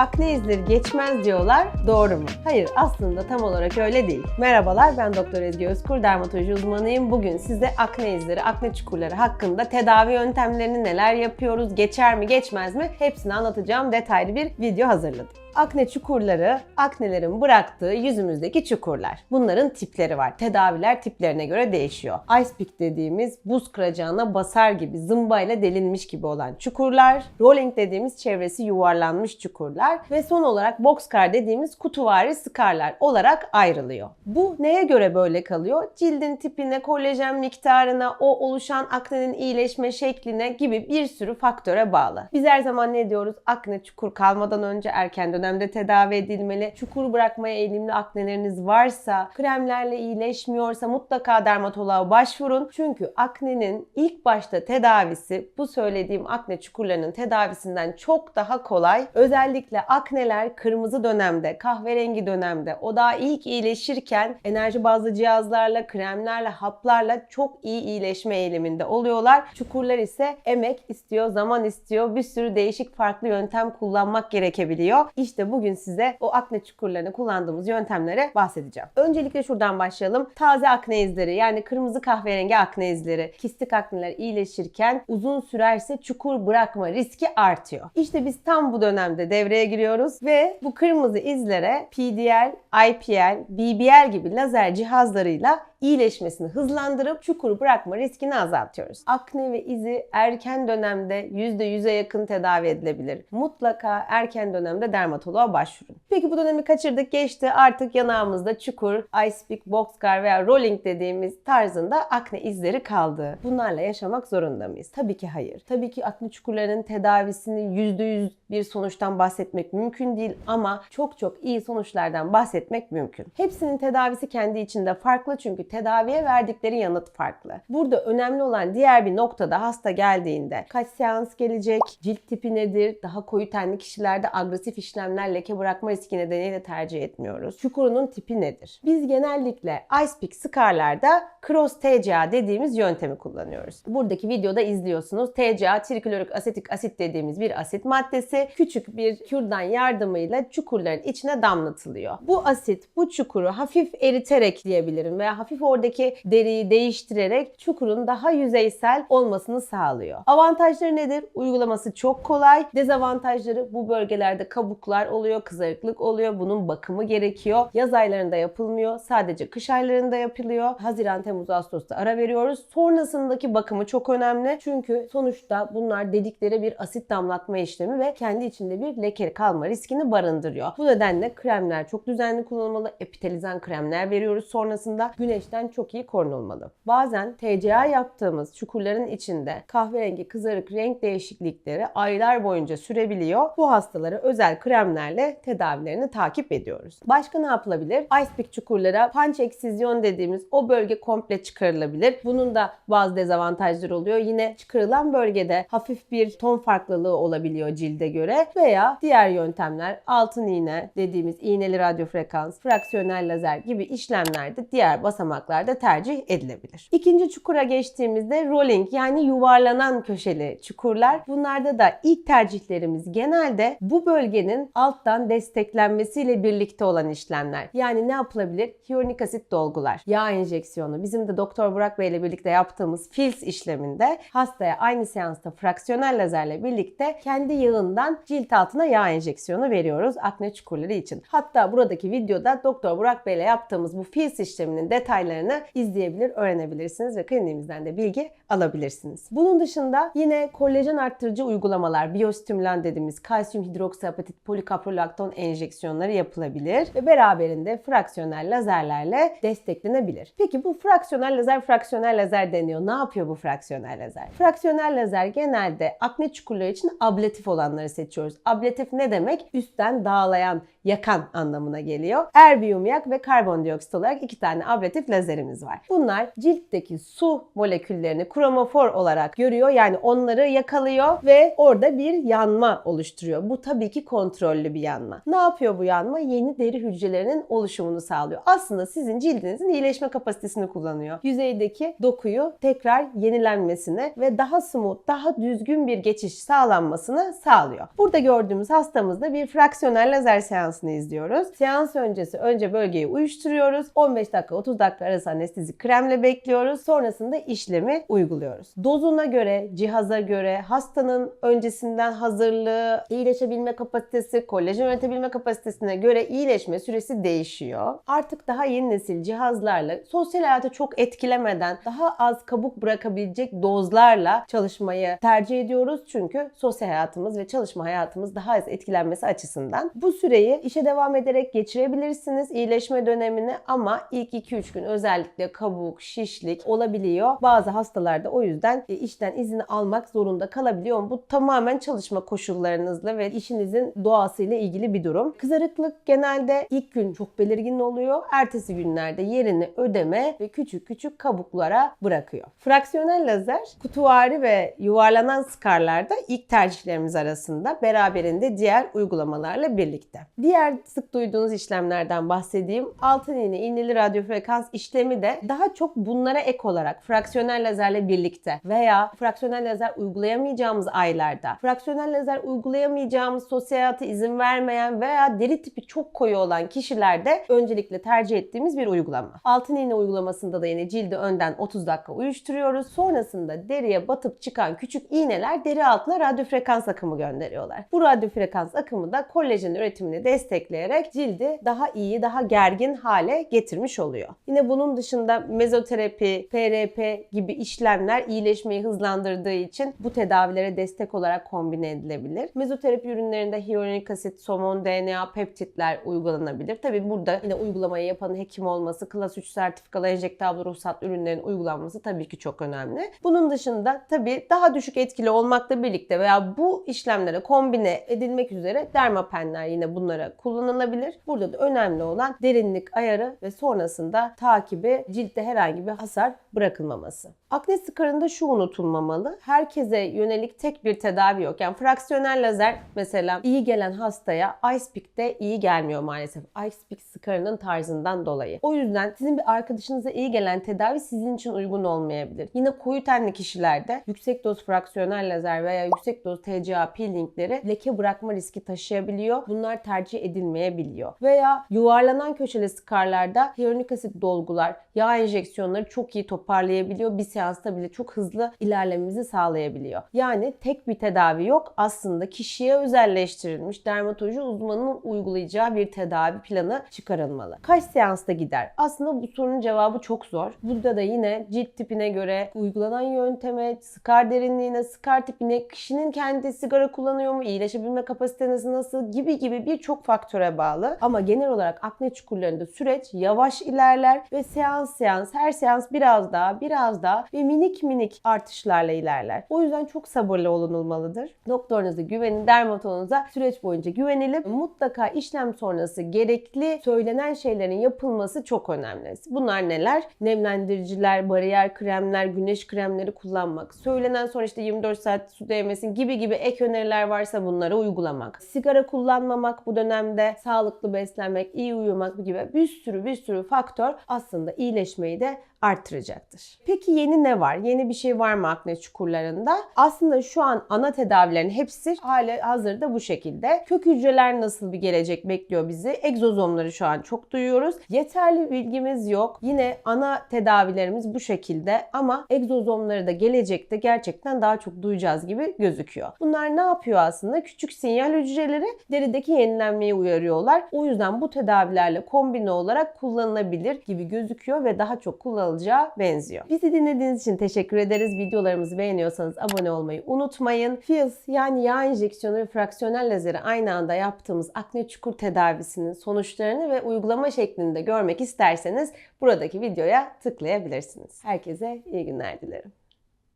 Akne izleri geçmez diyorlar. Doğru mu? Hayır aslında tam olarak öyle değil. Merhabalar ben Doktor Ezgi Özkur, dermatoloji uzmanıyım. Bugün size akne izleri, akne çukurları hakkında tedavi yöntemlerini neler yapıyoruz, geçer mi geçmez mi hepsini anlatacağım detaylı bir video hazırladım. Akne çukurları, aknelerin bıraktığı yüzümüzdeki çukurlar. Bunların tipleri var. Tedaviler tiplerine göre değişiyor. Ice pick dediğimiz buz kıracağına basar gibi zımbayla delinmiş gibi olan çukurlar. Rolling dediğimiz çevresi yuvarlanmış çukurlar. Ve son olarak boxcar dediğimiz kutuvari skarlar olarak ayrılıyor. Bu neye göre böyle kalıyor? Cildin tipine, kolajen miktarına, o oluşan aknenin iyileşme şekline gibi bir sürü faktöre bağlı. Biz her zaman ne diyoruz? Akne çukur kalmadan önce erken dönemde tedavi edilmeli. Çukur bırakmaya eğilimli akneleriniz varsa, kremlerle iyileşmiyorsa mutlaka dermatoloğa başvurun. Çünkü aknenin ilk başta tedavisi bu söylediğim akne çukurlarının tedavisinden çok daha kolay. Özellikle akneler kırmızı dönemde, kahverengi dönemde o daha ilk iyileşirken enerji bazlı cihazlarla, kremlerle, haplarla çok iyi iyileşme eğiliminde oluyorlar. Çukurlar ise emek istiyor, zaman istiyor. Bir sürü değişik farklı yöntem kullanmak gerekebiliyor. İşte bugün size o akne çukurlarını kullandığımız yöntemlere bahsedeceğim. Öncelikle şuradan başlayalım. Taze akne izleri yani kırmızı kahverengi akne izleri, kistik akneler iyileşirken uzun sürerse çukur bırakma riski artıyor. İşte biz tam bu dönemde devreye giriyoruz ve bu kırmızı izlere PDL, IPL, BBL gibi lazer cihazlarıyla iyileşmesini hızlandırıp çukuru bırakma riskini azaltıyoruz. Akne ve izi erken dönemde %100'e yakın tedavi edilebilir. Mutlaka erken dönemde dermatoloğa başvurun. Peki bu dönemi kaçırdık geçti artık yanağımızda çukur, ice pick, boxcar veya rolling dediğimiz tarzında akne izleri kaldı. Bunlarla yaşamak zorunda mıyız? Tabii ki hayır. Tabii ki akne çukurlarının tedavisini %100 bir sonuçtan bahsetmek mümkün değil ama çok çok iyi sonuçlardan bahsetmek mümkün. Hepsinin tedavisi kendi içinde farklı çünkü tedaviye verdikleri yanıt farklı. Burada önemli olan diğer bir noktada hasta geldiğinde kaç seans gelecek, cilt tipi nedir, daha koyu tenli kişilerde agresif işlemler leke bırakma riski nedeniyle tercih etmiyoruz. Çukurunun tipi nedir? Biz genellikle Ice Pick skarlarda Cross TCA dediğimiz yöntemi kullanıyoruz. Buradaki videoda izliyorsunuz. TCA triklorik asetik asit dediğimiz bir asit maddesi küçük bir kürdan yardımıyla çukurların içine damlatılıyor. Bu asit bu çukuru hafif eriterek diyebilirim veya hafif oradaki deriyi değiştirerek çukurun daha yüzeysel olmasını sağlıyor. Avantajları nedir? Uygulaması çok kolay. Dezavantajları bu bölgelerde kabuklar oluyor, kızarıklık oluyor. Bunun bakımı gerekiyor. Yaz aylarında yapılmıyor. Sadece kış aylarında yapılıyor. Haziran, Temmuz, Ağustos'ta ara veriyoruz. Sonrasındaki bakımı çok önemli. Çünkü sonuçta bunlar dedikleri bir asit damlatma işlemi ve kendi içinde bir leke kalma riskini barındırıyor. Bu nedenle kremler çok düzenli kullanılmalı. Epitelizan kremler veriyoruz sonrasında. Güneşten çok iyi korunulmalı. Bazen TCA yaptığımız çukurların içinde kahverengi kızarık renk değişiklikleri aylar boyunca sürebiliyor. Bu hastalara özel kremlerle tedavilerini takip ediyoruz. Başka ne yapılabilir? Ice pick çukurlara punch eksizyon dediğimiz o bölge komple çıkarılabilir. Bunun da bazı dezavantajları oluyor. Yine çıkarılan bölgede hafif bir ton farklılığı olabiliyor cilde göre veya diğer yöntemler altın iğne dediğimiz iğneli radyo frekans, fraksiyonel lazer gibi işlemlerde diğer basamaklarda tercih edilebilir. İkinci çukura geçtiğimizde rolling yani yuvarlanan köşeli çukurlar. Bunlarda da ilk tercihlerimiz genelde bu bölgenin alttan desteklenmesiyle birlikte olan işlemler. Yani ne yapılabilir? Hyaluronik asit dolgular, yağ enjeksiyonu. Bizim de Doktor Burak Bey ile birlikte yaptığımız FILS işleminde hastaya aynı seansta fraksiyonel lazerle birlikte kendi yağından cilt altına yağ enjeksiyonu veriyoruz akne çukurları için. Hatta buradaki videoda Doktor Burak Bey ile yaptığımız bu FILS işleminin detaylarını izleyebilir, öğrenebilirsiniz ve kliniğimizden de bilgi alabilirsiniz. Bunun dışında yine kolajen arttırıcı uygulamalar, biyostimülan dediğimiz kalsiyum hidroksiapatit polikaprolakton enjeksiyonları yapılabilir ve beraberinde fraksiyonel lazerlerle desteklenebilir. Peki bu fraksiyonel lazer fraksiyonel lazer deniyor. Ne yapıyor bu fraksiyonel lazer? Fraksiyonel lazer genelde akne çukurları için ablatif olanları seçiyoruz. Ablatif ne demek? Üstten dağlayan, yakan anlamına geliyor. Erbiyum yak ve karbondioksit olarak iki tane ablatif lazerimiz var. Bunlar ciltteki su moleküllerini kromofor olarak görüyor. Yani onları yakalıyor ve orada bir yanma oluşturuyor. Bu tabii ki kontrollü bir yanma. Ne yapıyor bu yanma? Yeni deri hücrelerinin oluşumunu sağlıyor. Aslında sizin cildinizin iyileşme kapasitesini kullanıyor. Yüzeydeki dokuyu tekrar yenilenmesine ve daha smooth, daha düzgün bir geçiş sağlanmasını sağlıyor. Burada gördüğümüz hastamızda bir fraksiyonel lazer seansını izliyoruz. Seans öncesi önce bölgeyi uyuşturuyoruz. 15 dakika 30 dakika arası anestezi kremle bekliyoruz. Sonrasında işlemi uyguluyoruz. Dozuna göre, cihaza göre, hastanın öncesinden hazırlığı, iyileşebilme kapasitesi, kolajen üretebilme kapasitesine göre iyileşme süresi değişiyor. Artık daha yeni nesil cihazlarla sosyal hayatı çok etkilemeden daha az kabuk bırakabilecek dozlarla çalışmayı tercih ediyoruz. Çünkü sosyal hayatımız ve çalışma hayatımız daha az etkilenmesi açısından. Bu süreyi işe devam ederek geçirebilirsiniz iyileşme dönemini ama ilk 2-3 gün özellikle kabuk, şişlik olabiliyor. Bazı hastalarda o yüzden e, işten izin almak zorunda kalabiliyor. Bu tamamen çalışma koşullarınızla ve işinizin doğasıyla ilgili bir durum. Kızarıklık genelde ilk gün çok belirgin oluyor. Ertesi günlerde yerini ödeme ve küçük küçük kabuklara bırakıyor. Fraksiyonel lazer kutuvari ve yuvarlanan skarlarda ilk tercihlerimiz arasında beraberinde diğer uygulamalarla birlikte. Diğer sık duyduğunuz işlemlerden bahsedeyim. Altın iğne, iğneli radyo frekans işlemi de daha çok bunlara ek olarak fraksiyonel lazerle birlikte veya fraksiyonel lazer uygulayamayacağımız aylarda, fraksiyonel lazer uygulayamayacağımız sosyal hayata izin vermeyen veya deri tipi çok koyu olan kişilerde öncelikle tercih ettiğimiz bir uygulama. Altın iğne uygulamasında da yine cildi önden 30 dakika uyuşturuyoruz. Sonrasında deriye batıp çıkan küçük iğneler deri altına radyo frekans akımı gönderiyorlar. Bu radyo frekans akımı da kolajen üretimini destekleyerek cildi daha iyi, daha gergin hale getirmiş oluyor. Yine bunun dışında mezoterapi, PRP gibi işlemler iyileşmeyi hızlandırdığı için bu tedavilere destek olarak kombine edilebilir. Mezoterapi ürünlerinde hyaluronik asit, somon, DNA, peptitler uygulanabilir. Tabi burada yine uygulamayı yapan hekim olması, klas 3 sertifikalı enjektable ruhsat ürünlerin uygulanması tabii ki çok önemli. Bunun dışında tabii daha düşük etkili olmakla birlikte veya bu işlemlere kombine edilmek üzere dermapenler yine bunlara kullanılabilir. Burada da önemli olan derinlik ayarı ve sonrasında takibi ciltte herhangi bir hasar bırakılmaması. Akne skarında şu unutulmamalı. Herkese yönelik tek bir tedavi yok. Yani fraksiyonel lazer mesela iyi gelen hastaya Ice Pick'te iyi gelmiyor maalesef. Ice Pick skarının tarzından dolayı. O yüzden sizin bir arkadaşınıza iyi gelen tedavi sizin için uygun olmayabilir. Yine koyu tenli kişilerde yüksek doz fraksiyonel lazer veya yüksek doz TCA peelingleri leke bırakma riski taşıyabiliyor. Bunlar tercih edilmeyebiliyor. Veya yuvarlanan köşeli skarlarda hyaluronik asit dolgular, yağ enjeksiyonları çok iyi toparlayabiliyor. Bir seansta bile çok hızlı ilerlememizi sağlayabiliyor. Yani tek bir tedavi yok. Aslında kişiye özelleştirilmiş dermatoloji uzmanının uygulayacağı bir tedavi planı çıkarılmalı. Kaç seansta gider? Aslında bu sorunun cevabı çok zor. Burada da yine cilt tipine göre uygulanan yönteme, skar derinliğine, skar tipine, kişinin kendi sigara kullanıyor mu, iyileşebilme kapasiteniz nasıl gibi gibi birçok faktöre bağlı. Ama genel olarak akne çukurlarında süreç yavaş ilerler ve seans seans her seans biraz daha biraz daha ve minik minik artışlarla ilerler. O yüzden çok sabırlı olunulmalıdır. Doktorunuza güvenin, dermatoloğunuza süreç boyunca güvenilip mutlaka işlem sonrası gerekli söylenen şeylerin yapılması çok önemli. Bunlar neler? Nemlendiriciler, bariyer kremler, güneş kremleri kullanmak. Söylenen sonra işte 24 saat su değmesin gibi gibi ek öneriler varsa bunları uygulamak. Sigara kullanmamak bu dönemde, sağlıklı beslenmek, iyi uyumak gibi bir sürü bir sürü faktör aslında iyileşmeyi de arttıracaktır. Peki yeni ne var? Yeni bir şey var mı akne çukurlarında? Aslında şu an ana tedavilerin hepsi hali hazırda bu şekilde. Kök hücreler nasıl bir gelecek bekliyor bizi? Egzozomları şu an çok duyuyoruz. Yeterli bilgimiz yok. Yine ana tedavilerimiz bu şekilde ama egzozomları da gelecekte gerçekten daha çok duyacağız gibi gözüküyor. Bunlar ne yapıyor aslında? Küçük sinyal hücreleri derideki yenilenmeye uyarıyorlar. O yüzden bu tedavilerle kombine olarak kullanılabilir gibi gözüküyor ve daha çok kullanılabilir alacağı benziyor. Bizi dinlediğiniz için teşekkür ederiz. Videolarımızı beğeniyorsanız abone olmayı unutmayın. Fils yani yağ enjeksiyonu ve fraksiyonel lazeri aynı anda yaptığımız akne çukur tedavisinin sonuçlarını ve uygulama şeklini de görmek isterseniz buradaki videoya tıklayabilirsiniz. Herkese iyi günler dilerim.